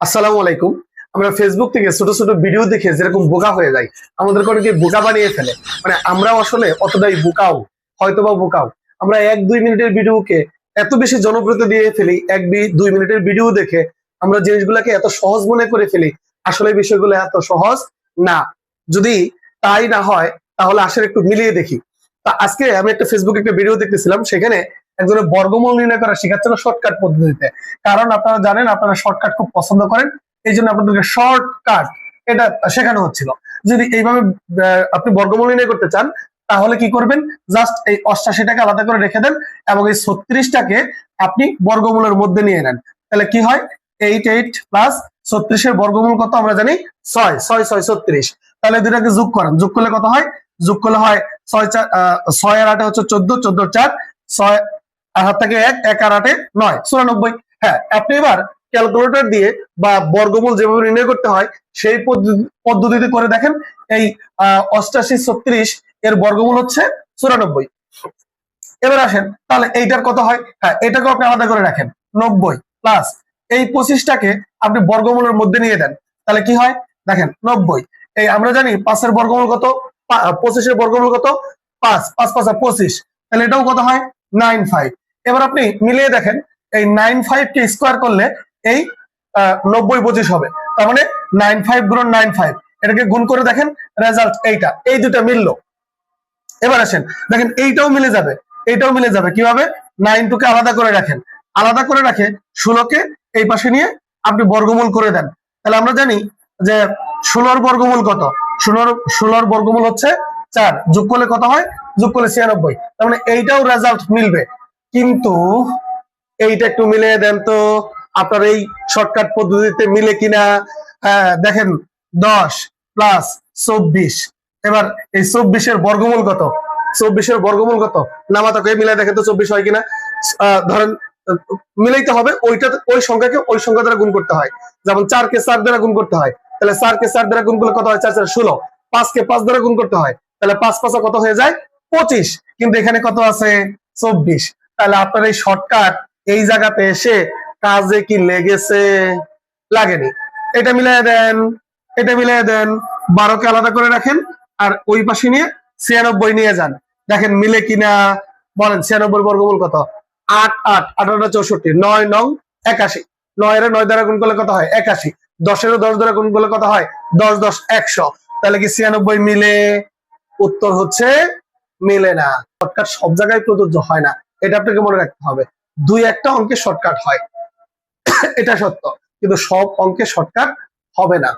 আসসালামু আলাইকুম। আমরা ফেসবুক থেকে ছোট ছোট ভিডিও দেখে যেরকম বোকা হয়ে যাই, আমাদের অনেকে বোকা বানিয়ে ফেলে। মানে আমরাও আসলে অতটাই বোকাও, হয়তোবা বোকাও। আমরা এক দুই মিনিটের ভিডিওকে এত বেশি জনপ্রিয়তা দিয়ে ফেলি, এক দুই মিনিটের ভিডিও দেখে আমরা জিনিসগুলোকে এত সহজ মনে করে ফেলি, আসলে বিষয়গুলো এত সহজ না। যদি তাই না হয়, তাহলে আসলে একটু মিলিয়ে দেখি। তা আজকে আমি একটা ফেসবুকে একটা ভিডিও দেখতেছিলাম, সেখানে একজনের বর্গমূল নির্ণয় করা শেখাচ্ছিল শর্টকাট পদ্ধতিতে। কারণ আপনারা জানেন, আপনারা শর্টকাট খুব পছন্দ করেন, এই জন্য আপনাদেরকে শর্টকাট এটা শেখানো হচ্ছিল। যদি এইভাবে আপনি বর্গমূল নির্ণয় করতে চান, তাহলে কি করবেন? জাস্ট এই অষ্টাশিটাকে আলাদা করে রেখে দেন এবং এই ছত্রিশটাকে আপনি বর্গমূলের মধ্যে নিয়ে নেন। তাহলে কি হয়? এইট এইট প্লাস ছত্রিশের বর্গমূল কত? আমরা জানি ছয় ছয় ছয়, ছত্রিশ। তাহলে দুটাকে যোগ করেন। যোগ করলে কত হয়? যোগ করলে হয় ছয়, চার ছয় আর আটে হচ্ছে চোদ্দ চোদ্দ, চার। ছয় আর হাত থেকে এক এক আর আটে নয়, চুরানব্বই। হ্যাঁ আপনি এবার ক্যালকুলেটর দিয়ে বা বর্গমূল যেভাবে নির্ণয় করতে হয়, সেই পদ্ধতি- পদ্ধতিতে করে দেখেন, এই অষ্টাশি ছত্রিশ এর বর্গমূল হচ্ছে চুরানব্বই। এবার আসেন, তাহলে এইটার কত হয়? হ্যাঁ এটাকেও আপনি আলাদা করে রাখেন, নব্বই প্লাস এই পঁচিশটাকে আপনি বর্গমূলের মধ্যে নিয়ে দেন, তাহলে কি হয়? দেখেন, নব্বই। এই আমরা জানি পাঁচের বর্গমূল কত? পঁচিশের বর্গমূল কত? পাঁচ পাঁচ পাঁচ পঁচিশ। তাহলে এটাও কত হয়? Nine five. এবার আপনি মিলিয়ে দেখেন, এই নাইন ফাইভ স্কোয়ার করলে এই নব্বই পঁচিশ হবে। তার মানে নাইন ফাইভ গুণ নাইন ফাইভ। এটাকে গুণ করে দেখেন, রেজাল্ট এইটা। এই দুটা মিললো। এবার আসেন, দেখেন এইটাও মিলে যাবে। এইটাও মিলে যাবে কীভাবে? নাইন টুকে আলাদা করে রাখেন। আলাদা করে রাখে ষোলোকে এই পাশে নিয়ে আপনি বর্গমূল করে দেন। তাহলে আমরা জানি যে ষোলোর বর্গমূল কত? ষোলোর ষোলোর বর্গমূল হচ্ছে চার। যোগ করলে কত হয়? যোগ করলে ছিয়ানব্বই। তার মানে এইটাও রেজাল্ট মিলবে। কিন্তু এইটা একটু মিলিয়ে দেন তো, আপনার এই শর্টকাট পদ্ধতিতে মিলে কিনা দেখেন, দশ প্লাস চব্বিশ। এবার এই চব্বিশের বর্গমূল কত? চব্বিশের বর্গমূল কত? নামাতাকে মিলাই দেখেন তো চব্বিশ হয় কিনা। ধরেন মিলাইতে হবে, ওইটা, ওই সংখ্যাকে ওই সংখ্যা দ্বারা গুণ করতে হয়। যেমন চারকে চার দ্বারা গুণ করতে হয়, তাহলে চারকে চার দ্বারা গুণ করলে কত হয়? চার চার, ষোলো। পাঁচকে পাঁচ দ্বারা গুণ করতে হয়, তাহলে পাঁচ পাঁচা কত হয়ে যায়? পঁচিশ, কিন্তু এখানে কত আছে? চব্বিশ। তাহলে আপনার এই শর্টকাট এই জায়গাতে এসে কাজে কি লেগেছে? লাগেনি। এটা মিলাই দেন, এটা মিলাই দেন বারোকে আলাদা করে রাখেন, আর ওই পাশে নিয়ে ছিয়ানব্বই নিয়ে যান। দেখেন মিলে কিনা, বলেন ছিয়ানব্বই বর্গমূল কত? আট আট আঠারোটা চৌষট্টি, নয়, নং, একাশি। নয়ের নয় দ্বারা গুণ করলে কত হয়? একাশি। দশেরও দশ দ্বারা গুণ করলে কত হয়? দশ দশ, একশো। তাহলে কি ছিয়ানব্বই মিলে? উত্তর হচ্ছে মিলে না। শর্টকাট সব জায়গায় প্রযোজ্য হয় না। এটা আপনাকে মনে রাখতে হবে। দুই একটা অঙ্কে শর্টকাট হয়। এটা সত্য। কিন্তু সব অঙ্কে শর্টকাট হবে না।